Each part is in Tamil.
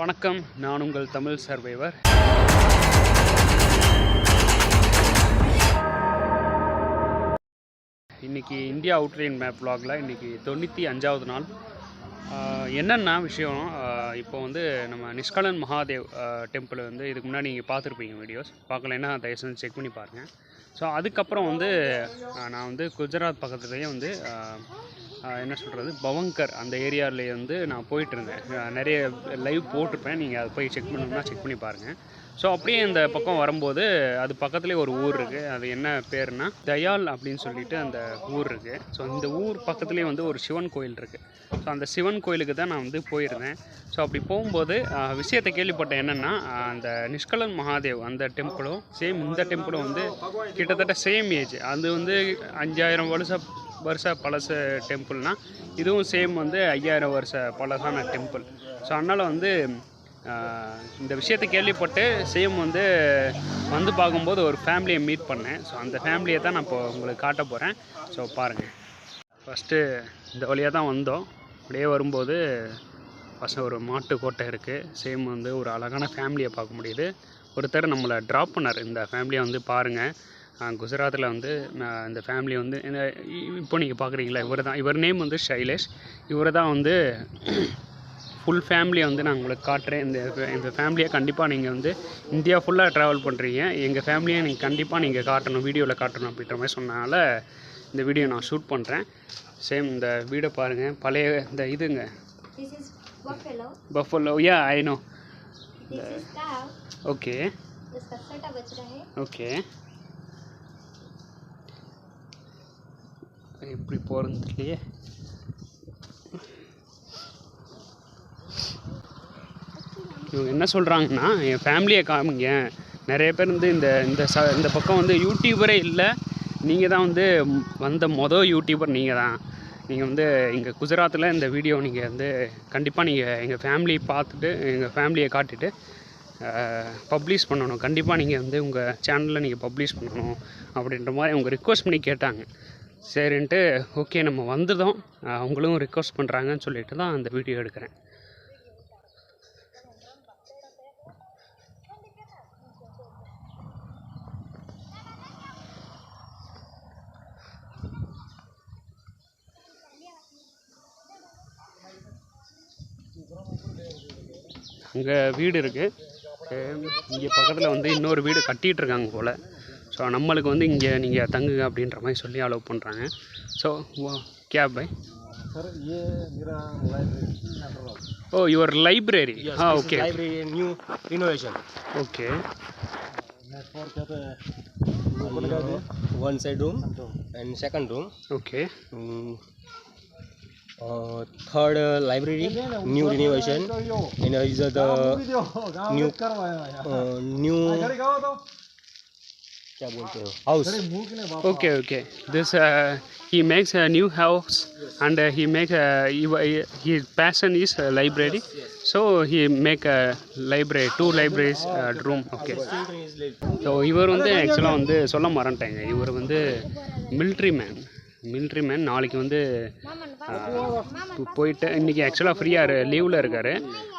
வணக்கம். நான் உங்கள் தமிழ் சர்வைவர். இன்னைக்கு இந்தியா அவுட்லைன் மேப் பிளாகில் இன்னைக்கு தொண்ணூற்றி அஞ்சாவது நாள். என்னென்ன விஷயம்? இப்போ வந்து நம்ம நிஷ்கலன் மகாதேவ் டெம்பிள் வந்து இதுக்கு முன்னாடி நீங்கள் பார்த்துருப்பீங்க வீடியோஸ் பார்க்கலைன்னா தயவு செஞ்சு செக் பண்ணி பாருங்கள் ஸோ அதுக்கப்புறம் வந்து நான் வந்து குஜராத் பக்கத்துலேயே வந்து என்ன சொல்கிறது பவங்கர் அந்த ஏரியாவிலே வந்து நான் போயிட்டுருந்தேன் நிறைய லைவ் போட்டிருப்பேன். நீங்கள் அதை போய் செக் பண்ணணும்னா செக் பண்ணி பாருங்கள் ஸோ அப்படியே இந்த பக்கம் வரும்போது அது பக்கத்துலேயே ஒரு ஊர் இருக்குது அது என்ன பேர்னா தயால் அப்படின்னு சொல்லிட்டு அந்த ஊர் இருக்குது ஸோ இந்த ஊர் பக்கத்துலேயே வந்து ஒரு சிவன் கோயில் இருக்குது ஸோ அந்த சிவன் கோயிலுக்கு தான் நான் வந்து போயிருந்தேன். ஸோ அப்படி போகும்போது விஷயத்தை கேள்விப்பட்டேன் என்னென்னா அந்த நிஷ்கலன் மகாதேவ் அந்த டெம்பிளும் சேம் இந்த டெம்பிளும் வந்து கிட்டத்தட்ட சேம் ஏஜ் அது வந்து அஞ்சாயிரம் வருஷம் வருஷ பழச டெம்பிள்னால் இதுவும் சேம் வந்து ஐயாயிரம் வருஷ பழசான டெம்பிள் ஸோ அதனால் வந்து இந்த விஷயத்தை கேள்விப்பட்டு சேம் வந்து வந்து பார்க்கும்போது ஒரு ஃபேமிலியை மீட் பண்ணேன். ஸோ அந்த ஃபேமிலியை தான் நான் இப்போ உங்களுக்கு காட்ட போகிறேன் ஸோ பாருங்கள் ஃபஸ்ட்டு இந்த வழியாக தான் வந்தோம். அப்படியே வரும்போது ஃபஸ்ட்டு ஒரு மாட்டு கோட்டை இருக்குது சேம் வந்து ஒரு அழகான ஃபேமிலியை பார்க்க முடியுது. ஒருத்தர் நம்மளை ட்ராப் பண்ணார். இந்த ஃபேமிலியை வந்து பாருங்கள் குஜராத்தில் வந்து நான் இந்த ஃபேமிலி வந்து இந்த இப்போ நீங்கள் பார்க்குறீங்களா? இவர் தான் இவர் நேம் வந்து ஷைலேஷ். இவர் தான் வந்து ஃபுல் ஃபேமிலியை வந்து நான் உங்களுக்கு காட்டுறேன். இந்த இந்த ஃபேமிலியை கண்டிப்பாக நீங்கள் வந்து இந்தியா ஃபுல்லாக ட்ராவல் பண்ணுறீங்க எங்கள் ஃபேமிலியை நீங்கள் கண்டிப்பாக நீங்கள் காட்டணும் வீடியோவில் காட்டணும் அப்படின்ற மாதிரி சொன்னனால இந்த வீடியோ நான் ஷூட் பண்ணுறேன் சேம் இந்த வீடை பாருங்கள் பழைய இந்த இதுங்க. Buffalo yeah I okay okay எப்படி போகிறதுலையே இவங்க என்ன சொல்கிறாங்கன்னா என் ஃபேமிலியை காமிங்க. நிறைய பேர் வந்து இந்த இந்த ச இந்த பக்கம் வந்து யூடியூபரே இல்லை. நீங்கள் தான் வந்து வந்த மொதல் யூடியூபர் நீங்கள் தான். நீங்கள் வந்து இங்கே குஜராத்தில் இந்த வீடியோ நீங்கள் வந்து கண்டிப்பாக நீங்கள் எங்கள் ஃபேமிலி பார்த்துட்டு எங்கள் ஃபேமிலியை காட்டிட்டு பப்ளிஷ் பண்ணணும். கண்டிப்பாக நீங்கள் வந்து உங்கள் சேனலில் நீங்கள் பப்ளிஷ் பண்ணணும் அப்படின்ற மாதிரி அவங்க ரிக்வஸ்ட் பண்ணி கேட்டாங்க. சரின்ட்டு ஓகே நம்ம வந்ததும் அவங்களும் ரிக்வஸ்ட் பண்ணுறாங்கன்னு சொல்லிட்டு தான் அந்த வீடியோ எடுக்கிறேன். அங்கே வீடு இருக்குது இங்கே பக்கத்தில் வந்து இன்னொரு வீடு கட்டிகிட்டு இருக்காங்க போல் ஸோ நம்மளுக்கு வந்து இங்கே நீங்கள் தங்குங்க அப்படின்ற மாதிரி சொல்லி அலோவ் பண்ணுறாங்க ஸோ கேப் பை सर ये मेरा library O your library ah okay library new innovation okay network कहते हैं one side room and second room okay third library new renovation and is the new new क्या बोलते हो house okay okay this he makes a new house and uh, he make a he- his passion is uh, library so he make a library two libraries uh, room okay so இவர் வந்து ஆக்சுவலாக வந்து சொல்ல மறந்துட்டேங்க இவர் வந்து மிலிட்ரி மேன் Military man நாளைக்கு வந்து போயிட்டு இன்றைக்கி ஆக்சுவலாக ஃப்ரீயாக லீவில் இருக்கார்.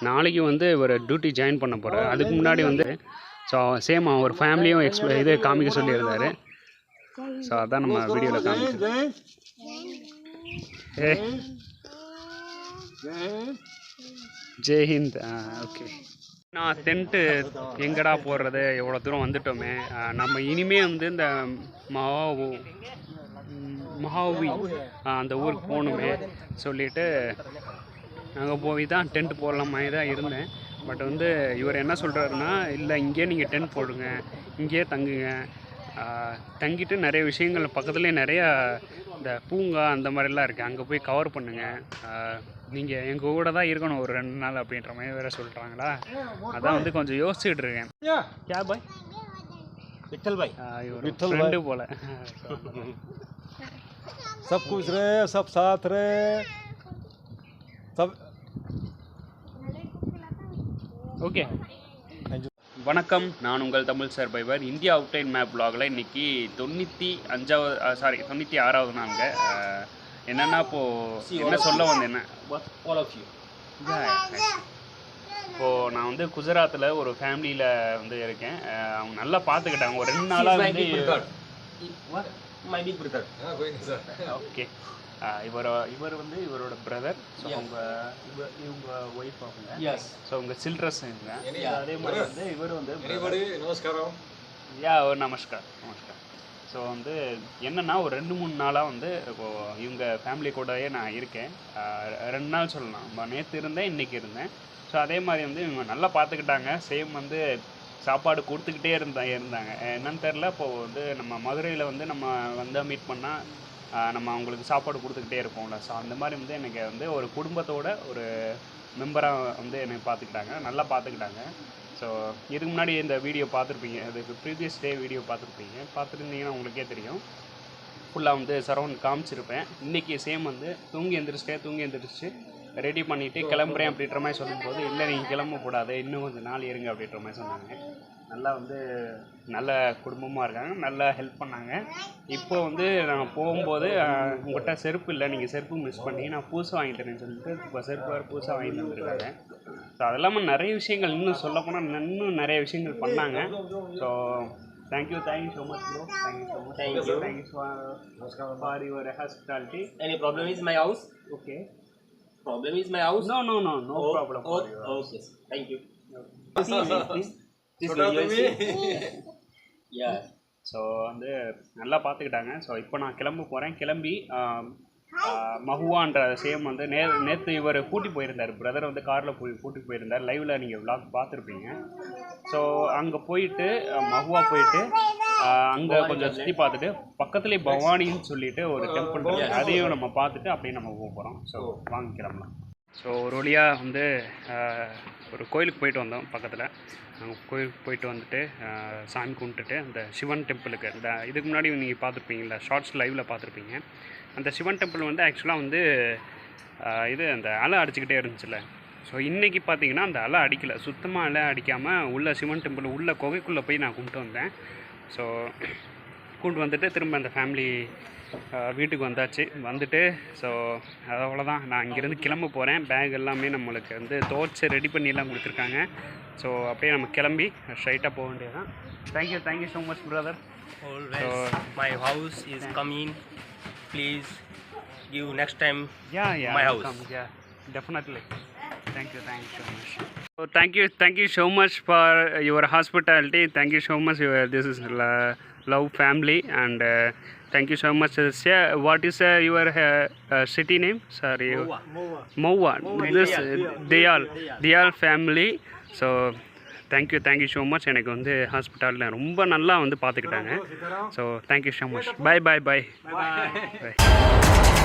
நாளைக்கு வந்து இவர் டியூட்டி ஜாயின் பண்ண போகிறார் அதுக்கு முன்னாடி வந்து ஸோ சேம் அவர் ஃபேமிலியும் எக்ஸ்ப இது காமிக்க சொல்லியிருந்தார். ஸோ அதான் நம்ம வீடியோவில் காமிக்கிறோம் ஏ. ஜெய்ஹிந்த் ஓகே நான் டென்ட்டு எங்கடா போடுறது எவ்வளோ தூரம் வந்துட்டோமே. நம்ம இனிமே வந்து இந்த மகாவு மஹாவி அந்த ஊருக்கு போகணுமே சொல்லிவிட்டு அங்கே போய் தான் டென்ட் போடலாம் தான் இருந்தேன். பட் வந்து இவர் என்ன சொல்கிறாருன்னா இல்லை இங்கேயே நீங்கள் டென்ட் போடுங்க இங்கேயே தங்குங்க. தங்கிட்டு நிறைய விஷயங்கள் பக்கத்துலேயே நிறையா இந்த பூங்கா அந்த மாதிரிலாம் இருக்குது அங்கே போய் கவர் பண்ணுங்கள் நீங்கள் எங்கள் கூட தான் இருக்கணும் ஒரு ரெண்டு நாள் அப்படின்ற மாதிரி வேறு சொல்கிறாங்களா அதான் வந்து கொஞ்சம் யோசிச்சுட்டு இருக்கேன். கே பாய்? விட்டல் பாய். இவர் ஃப்ரெண்டு போல். सब खुश रहे सब साथ रहे सब ஓகே வணக்கம் நான் உங்கள் Tamil survivor India outline map vlogல இன்னைக்கு தொண்ணூற்றி அஞ்சாவது சாரி தொண்ணூற்றி ஆறாவது நாளுங்க அஹ், என்னன்னா இப்போது என்ன சொல்ல வந்தேன் என்ன all of you Yeah, actually. இப்போது நான் வந்து குஜராத்தில் ஒரு ஃபேமிலியில் வந்து இருக்கேன் அஹ் அவங்க நல்லா பார்த்துக்கிட்டாங்க ஒரு ரெண்டு நாளாக வந்து My big brother. ஓகே இவர் இவர் வந்து இவரோட பிரதர் ஸோ அவங்க இவ- இவங்க ஒய்ஃப் அவங்க. ஸோ உங்க சில்ட்ரஸ் அதே மாதிரி வந்து இவர் வந்து? Namaskaram. யா நமஸ்கார் நமஸ்கார் ஸோ வந்து என்னன்னா ஒரு ரெண்டு மூணு நாளாக வந்து இப்போ இவங்க ஃபேமிலி கூடயே நான் இருக்கேன். ரெண்டு நாள் சொல்லலாம். நேற்று இருந்தேன் இன்னைக்கு இருந்தேன். ஸோ அதே மாதிரி வந்து இவங்க நல்லா பார்த்துக்கிட்டாங்க. சேம் வந்து சாப்பாடு கொடுத்துக்கிட்டே இருந்தா இருந்தாங்க. என்னன்னு தெரில அப்போது வந்து நம்ம மதுரையில் வந்து நம்ம வந்து மீட் பண்ணால் நம்ம அவங்களுக்கு சாப்பாடு கொடுத்துக்கிட்டே இருப்போம்ல. ஸோ அந்த மாதிரி வந்து எனக்கு வந்து ஒரு குடும்பத்தோட ஒரு மெம்பராக வந்து என்னை பார்த்துக்கிட்டாங்க. நல்லா பார்த்துக்கிட்டாங்க. ஸோ இதுக்கு முன்னாடி இந்த வீடியோ பார்த்துருப்பீங்க. அதுக்கு ப்ரீவியஸ் டே வீடியோ பார்த்துருப்பீங்க. பார்த்துருந்தீங்கன்னா உங்களுக்கே தெரியும். ஃபுல்லாக வந்து சரௌண்ட் காமிச்சிருப்பேன். இன்றைக்கி சேம் வந்து தூங்கி எழுந்திரிச்சிட்டே தூங்கி எந்திரிச்சு ரெடி பண்ணிவிட்டு கிளம்புறேன் அப்படின்ற மாதிரி சொல்லும்போது இல்லை நீங்கள் கிளம்பக்கூடாது. இன்னும் கொஞ்சம் நாள் இருங்க அப்படின்ற மாதிரி சொன்னாங்க. நல்லா வந்து நல்ல குடும்பமாக இருக்காங்க. நல்லா ஹெல்ப் பண்ணாங்க. இப்போ வந்து நான் போகும்போது உங்கள்கிட்ட செருப்பு இல்லை. நீங்கள் செருப்பு மிஸ் பண்ணி நான் புதுசாக வாங்கி தரேன்னு சொல்லிட்டு இப்போ செருப்பு வேறு புதுசாக வாங்கி தந்துருக்காங்க ஸோ அது இல்லாமல் நிறைய விஷயங்கள் இன்னும் சொல்ல போனால் இன்னும் நிறைய விஷயங்கள் பண்ணாங்க. So thank you so much bro thank you so much Thank you. Thank you for for your hospitality Any problem is my house? Okay Problem is my house? No no no no Oh, problem oh, okay. Thank you. See me, please. This video is- Yeah. So வந்து நல்லா பார்த்துக்கிட்டாங்க ஸோ இப்போ நான் கிளம்ப போகிறேன் கிளம்பி மஹுவான்ற சேம் வந்து நே நேற்று இவர் கூட்டி போயிருந்தார் பிரதர் வந்து காரில் போய் கூட்டி போயிருந்தார் லைவில் நீங்கள் vlog பார்த்துருப்பீங்க ஸோ அங்கே போயிட்டு அ, மஹுவா போயிட்டு அங்கே கொஞ்சம் சுற்றி பார்த்துட்டு பக்கத்துலேயே பவானின்னு சொல்லிட்டு ஒரு டெம்பிள் அதையும் நம்ம பார்த்துட்டு அப்படியே நம்ம போக போகிறோம் ஸோ வாங்க கிளம்பலாம் ஸோ ஒரு வழியாக வந்து ஒரு கோயிலுக்கு போயிட்டு வந்தோம் பக்கத்தில். அங்கே கோயிலுக்கு போயிட்டு வந்துட்டு சாமி கும்பிட்டுட்டு அந்த சிவன் டெம்பிளுக்கு இந்த இதுக்கு முன்னாடி நீங்கள் பார்த்துருப்பீங்களா ஷார்ட்ஸ் லைவில் பார்த்துருப்பீங்க. அந்த சிவன் டெம்பிள் வந்து ஆக்சுவலாக வந்து இது அந்த அலை அடிச்சுக்கிட்டே இருந்துச்சுல்ல. ஸோ இன்றைக்கி பார்த்தீங்கன்னா அந்த அலை அடிக்கலை. சுத்தமாக அலை அடிக்காமல் உள்ள சிவன் டெம்பிள் உள்ள குகைக்குள்ளே போய் நான் கும்பிட்டு வந்தேன். ஸோ கூட்டு வந்துட்டு திரும்ப அந்த ஃபேமிலி வீட்டுக்கு வந்தாச்சு. வந்துட்டு ஸோ அது அவ்வளோதான் நான் இங்கேருந்து கிளம்ப போகிறேன் பேக் எல்லாமே நம்மளுக்கு வந்து துவச்சி ரெடி பண்ணிலாம் கொடுத்துருக்காங்க. ஸோ அப்படியே நம்ம கிளம்பி ஸ்ட்ரைட்டாக போக வேண்டியதான் thank you thank you so much brother Always my house is coming. Please give next time. Yeah yeah My house. yeah definitely thank you thank you so much so thank you thank you so much for your hospitality thank you so much your this is love family and thank you so much what is your city name sorry Mahua this தியால் தியால் family so thank you thank you so much எனக்கு வந்து ஹாஸ்பிட்டலில் ரொம்ப நல்லா வந்து பார்த்துக்கிட்டாங்க so thank you so much bye bye bye bye